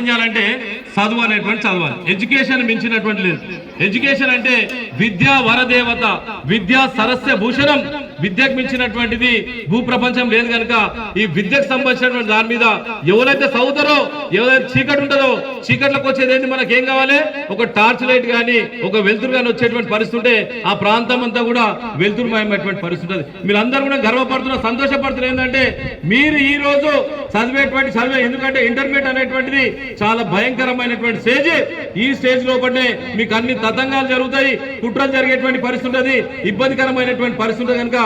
అర్థం చేయాలంటే చదువు అనేటువంటి చదవాలి. ఎడ్యుకేషన్ మించినటువంటి లేదు. ఎడ్యుకేషన్ అంటే విద్యా వరదేవత విద్యా సరస్య భూషణం విద్యకు మించినటువంటిది భూప్రపంచం లేదు కనుక ఈ విద్యకు సంబంధించినటువంటి దాని మీద ఎవరైతే చదువుతారో ఎవరైతే చీకటి ఉంటుందో చీకట్లకు వచ్చేదేంటి మనకి ఏం కావాలి? ఒక టార్చ్ లైట్ కానీ ఒక వెలుతురు కానీ వచ్చేటువంటి పరిస్థితి ఆ ప్రాంతం అంతా కూడా వెలుతురుమయమైనటువంటి పరిస్థితి మీరు మీరందరూ కూడా గర్వపడుతున్న సంతోషపడుతున్నారు ఏంటంటే మీరు ఈ రోజు చదివేటువంటి చదివే ఎందుకంటే ఇంటర్మీడియట్ అనేటువంటిది చాలా భయంకరమైనటువంటి స్టేజ్. ఈ స్టేజ్ లోపలనే మీకు అన్ని తతంగాలు జరుగుతాయి కుట్రలు జరిగేటువంటి పరిస్థితి ఉంటుంది ఇబ్బందికరమైనటువంటి పరిస్థితి ఉంటుంది కనుక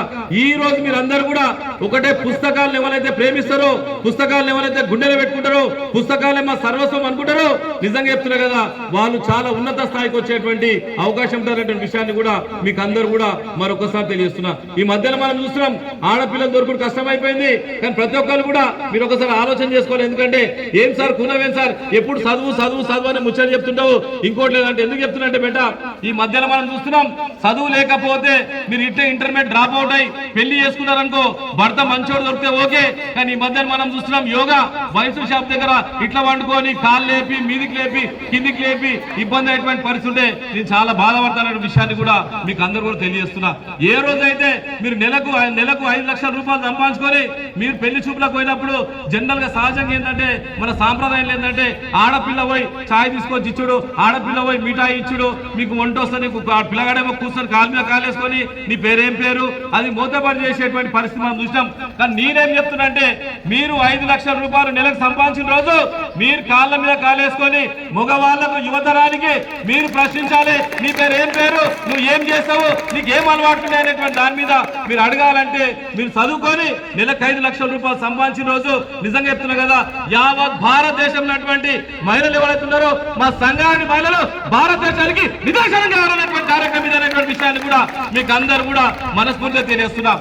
ఈ రోజు మీరు అందరూ కూడా ఒకటే పుస్తకాలను ఎవరైతే ప్రేమిస్తారో పుస్తకాలను ఎవరైతే గుండెలు పెట్టుకుంటారో పుస్తకాలే మా సర్వస్వం అనుకుంటారో నిజంగా చెప్తున్నారు కదా వాళ్ళు చాలా ఉన్నత స్థాయికి వచ్చేటువంటి అవకాశం ఉంటున్నటువంటి విషయాన్ని కూడా మీకు అందరూ కూడా మరొకసారి తెలియజేస్తున్నా. ఈ మధ్యలో మనం చూస్తున్నాం ఆడపిల్లలు దొరుకుడు కష్టమైపోయింది కానీ ప్రతి ఒక్కరు కూడా మీరు ఒకసారి ఆలోచన చేసుకోవాలి. ఎందుకంటే ఏం సార్ కునవేం సార్ ఎప్పుడు చదువు చదువు చదువు అని ముచ్చట చెప్తుంటావు ఇంకోటి లేదంటే ఎందుకు చెప్తున్నా అంటే బెట ఈ మధ్యలో మనం చూస్తున్నాం చదువు లేకపోతే మీరు ఇట్టే ఇంటర్మీడియట్ డ్రాప్ అవుట్ అయి పెళ్ళి చేసుకున్నారనుకో భర్త మంచోడు దొరికితే ఓకే కానీ ఈ మధ్యన మనం చూస్తున్నాం యోగా వయసు షాప్ దగ్గర ఇట్లా వండుకొని కాళ్ళు లేపి మీదికి లేపి కిందికి లేపి ఇబ్బంది అయ్యేటువంటి పరిస్థితుంటే నేను చాలా బాధపడతాననే విషయాన్ని కూడా మీకు అందరూ కూడా తెలియజేస్తున్నా. ఏ రోజైతే మీరు నెలకు నెలకు ఐదు లక్షల రూపాయలు సంపాదించుకొని మీరు పెళ్ళి చూపులకు పోయినప్పుడు జనరల్గా సహజంగా ఏంటంటే మన సాంప్రదాయం ఏంటంటే ఆడపిల్ల పోయి ఛాయ్ తీసుకొచ్చి ఇచ్చుడు ఆడపిల్ల పోయి మిఠాయి ఇచ్చుడు మీకు వంట వస్తే నీకు పిల్లగాడేమో కూర్చొని కాలు మీద కాలేసుకొని నీ పేరేం పేరు? అది మూతపడి చేసేటువంటి పరిస్థితి మనం చూసినాం. కానీ నేనేం చెప్తున్నా అంటే మీరు ఐదు లక్షల రూపాయలు నెలకు సంపాదించిన రోజు మీరు కాళ్ళ మీద కాలేసుకొని మగవాళ్ళకు యువతరానికి మీరు ప్రశ్నించాలి నీ పేరు ఏం పేరు? నువ్వు ఏం చేస్తావు? నీకు ఏం అలవాటు అనేటువంటి దాని మీద మీరు అడగాలంటే మీరు చదువుకొని నెలకు ఐదు లక్షల రూపాయలు సంపాదించిన రోజు నిజంగా చెప్తున్నా కదా యావత్ భారతదేశంలో ఉన్నటువంటి మహిళలు ఎవరైతున్నారో మా సంఘాన్ని మహిళలు భారతదేశానికి నిదర్శనం. కావాలనేటువంటి కార్యక్రమం ఇదనేటువంటి విషయాన్ని కూడా మీకు అందరు కూడా మనస్ఫూర్తిగా తెలియజేస్తున్నాం.